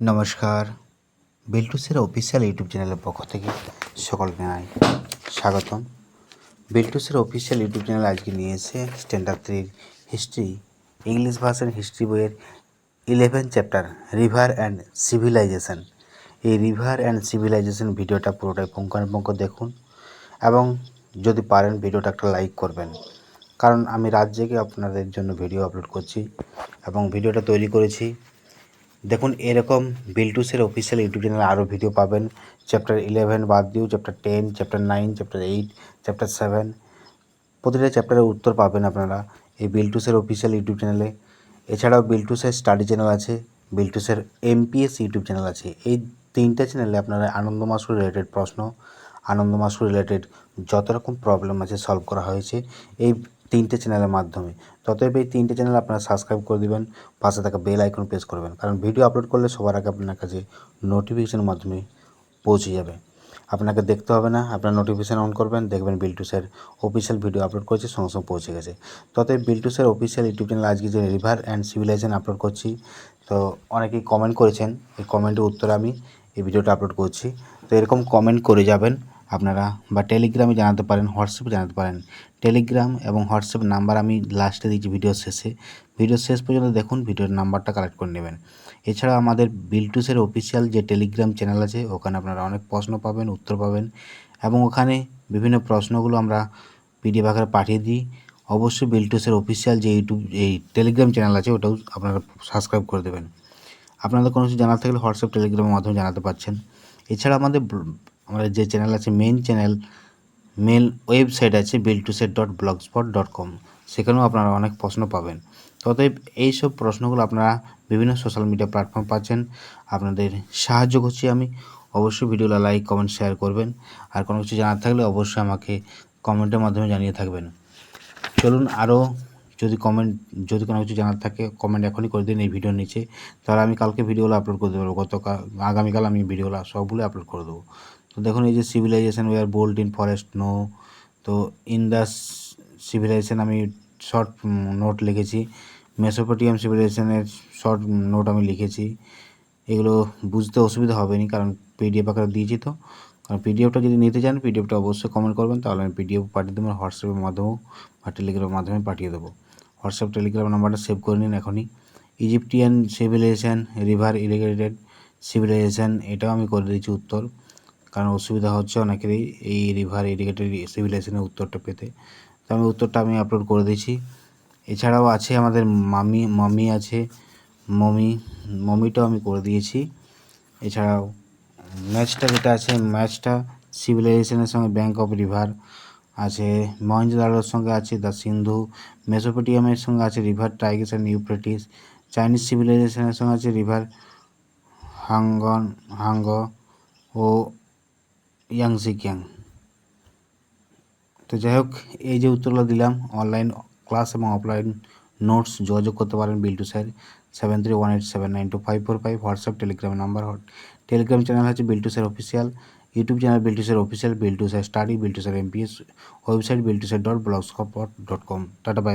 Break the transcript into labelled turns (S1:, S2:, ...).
S1: নমস্কার। বিল্টুসের official YouTube চ্যানেলের পক্ষ থেকে সকলকে জানাই স্বাগতম। বিল্টুসের অফিসিয়াল ইউটিউব চ্যানেল আজকে নিয়ে এসে স্ট্যান্ডার্ড থ্রির হিস্ট্রি, ইংলিশ ভার্সন হিস্ট্রি বইয়ের eleven chapter river and civilization এই রিভার অ্যান্ড সিভিলাইজেশন ভিডিওটা পুরোটাই পুঙ্খানুপুঙ্খ দেখুন এবং যদি পারেন ভিডিওটা একটা লাইক করবেন। কারণ আমি রাত জেগে আপনাদের জন্য ভিডিও আপলোড করছি এবং ভিডিওটা তৈরি করেছি। দেখুন, এরকম বিলটুসের অফিসিয়াল ইউটিউব চ্যানেলে আরও ভিডিও পাবেন। চ্যাপ্টার ইলেভেন বাদ দিয়েও chapter ten chapter nine chapter eight chapter seven প্রতিটা চ্যাপ্টারের উত্তর পাবেন আপনারা এই বিলটুসের অফিসিয়াল ইউটিউব চ্যানেলে এছাড়াও বিলটুসের স্টাডি চ্যানেল আছে, বিলটুসের এমপিএস ইউটিউব চ্যানেল আছে। এই তিনটে চ্যানেলে আপনারা আনন্দ মাসুর রিলেটেড প্রশ্ন আনন্দ মাসুর রিলেটেড যত রকম প্রবলেম আছে সলভ করা হয়েছে। এই তিনটে চ্যানেলের মাধ্যমে। ততএব এই তিনটে চ্যানেল আপনারা সাবস্ক্রাইব করে দিবেন, পাশে থাকা বেল আইকন প্রেস করবেন, কারণ ভিডিও আপলোড করলে সবার আগে আপনার কাছে নোটিফিকেশনের মাধ্যমে পৌঁছে যাবে। আপনাকে দেখতে হবে না, আপনার নোটিফিকেশান অন করবেন, দেখবেন বিলটুসের অফিসিয়াল ভিডিও আপলোড করেছে, সঙ্গে সঙ্গে পৌঁছে গেছে। ততএব বিলটুসের অফিসিয়াল ইউটিউব চ্যানেল আজকে যে রিভার অ্যান্ড সিভিলাইজেশন আপলোড করছি, তো অনেকেই কমেন্ট করেছেন, এই কমেন্টের উত্তরে আমি এই ভিডিওটা আপলোড করছি। তো এরকম কমেন্ট করে যাবেন আপনারা বা টেলিগ্রামে জানাতে পারেন হোয়াটসঅ্যাপে জানাতে পারেন। টেলিগ্রাম এবং হোয়াটসঅ্যাপ নাম্বার আমি লাস্টে দিচ্ছি ভিডিও শেষে। ভিডিও শেষ পর্যন্ত দেখুন ভিডিওর নাম্বারটা কালেক্ট করে নেবেন। এছাড়া আমাদের বিলটুসের অফিসিয়াল যে টেলিগ্রাম চ্যানেল আছে, ওখানে আপনারা অনেক প্রশ্ন পাবেন, উত্তর পাবেন এবং ওখানে বিভিন্ন প্রশ্নগুলো আমরা পিডিএফ আকারে পাঠিয়ে দিই। অবশ্যই বিলটুসের অফিসিয়াল যে ইউটিউব এই টেলিগ্রাম চ্যানেল আছে, ওটাও আপনারা সাবস্ক্রাইব করে দেবেন। আপনাদের কোনো কিছু জানার থাকলে হোয়াটসঅ্যাপ টেলিগ্রামের মাধ্যমে জানাতে পারছেন। এছাড়া আমাদের আমাদের যে চ্যানেল আছে মেন চ্যানেল মেল ওয়েবসাইট আছে bill two sir dot blog spot dot com সেখানেও আপনারা অনেক প্রশ্ন পাবেন। ততএব এইসব প্রশ্নগুলো আপনারা বিভিন্ন সোশ্যাল মিডিয়া প্ল্যাটফর্ম পাচ্ছেন। আপনাদের সাহায্য করছি আমি। অবশ্যই ভিডিওটা লাইক কমেন্ট শেয়ার করবেন। আর কোনো কিছু জানার থাকলে অবশ্যই আমাকে কমেন্টের মাধ্যমে জানিয়ে থাকবেন। চলুন আরও যদি কমেন্ট যদি কোনো কিছু জানার থাকে কমেন্ট এখনই করে দিন এই ভিডিওর নিচে। তাহলে আমি কালকে ভিডিওগুলো আপলোড করে দেবো। গতকাল, আগামীকাল আমি ভিডিওগুলো সবগুলো আপলোড করে দেবো। তো দেখুন এই যে civilization were bold in forest no তো ইন দ্য সিভিলাইজেশন আমি শর্ট নোট লিখেছি। মেসোপটিয়াম সিভিলাইজেশনের শর্ট নোট আমি লিখেছি। এগুলো বুঝতে অসুবিধা হবে না কারণ পিডিএফ আকারে দিয়েছি তো। কারণ পিডিএফটা যদি নিতে চান পিডিএফটা অবশ্যই কমেন্ট করবেন, তাহলে আমি পিডিএফ পাঠিয়ে দেবো হোয়াটসঅ্যাপের মাধ্যমেও বা টেলিগ্রামের মাধ্যমে পাঠিয়ে দেবো। হোয়াটসঅ্যাপ টেলিগ্রাম নাম্বারটা সেভ করে নিন এখনই। Egyptian civilization river irrigated civilization এটাও আমি করে দিয়েছি উত্তর। কারণ অসুবিধা হচ্ছে অনেকেরই এই রিভার ইরিগেটেড সিভিলাইজেশনের উত্তরটা পেতে। তো আমি উত্তরটা আমি আপলোড করে দিয়েছি। এছাড়াও আছে আমাদের মামি মামি আছে, মমি, মমিটাও আমি করে দিয়েছি। এছাড়াও ম্যাচটা যেটা আছে ম্যাচটা সিভিলাইজেশনের সঙ্গে ব্যাঙ্ক অফ রিভার আছে মহেঞ্জোদারোর সঙ্গে আছে দ্য সিন্ধু মেসোপটিয়ামের সঙ্গে আছে river Tigris and Euphrates Chinese সিভিলাইজেশনের সঙ্গে আছে রিভার হাঙ্গন, হাঙ্গ ও ইয়াংজিকিয়াং তো যাই হোক এই যে উত্তরগুলো দিলাম অনলাইন ক্লাস এবং অফলাইন নোটস যোগাযোগ করতে পারেন bill two sir seven three one eight seven nine two five four five WhatsApp Telegram number Telegram channel হচ্ছে bill two sir official YouTube channel bill two sir official bill two sir study bill two sir MPS website bill two sir dot blog dot com tata bye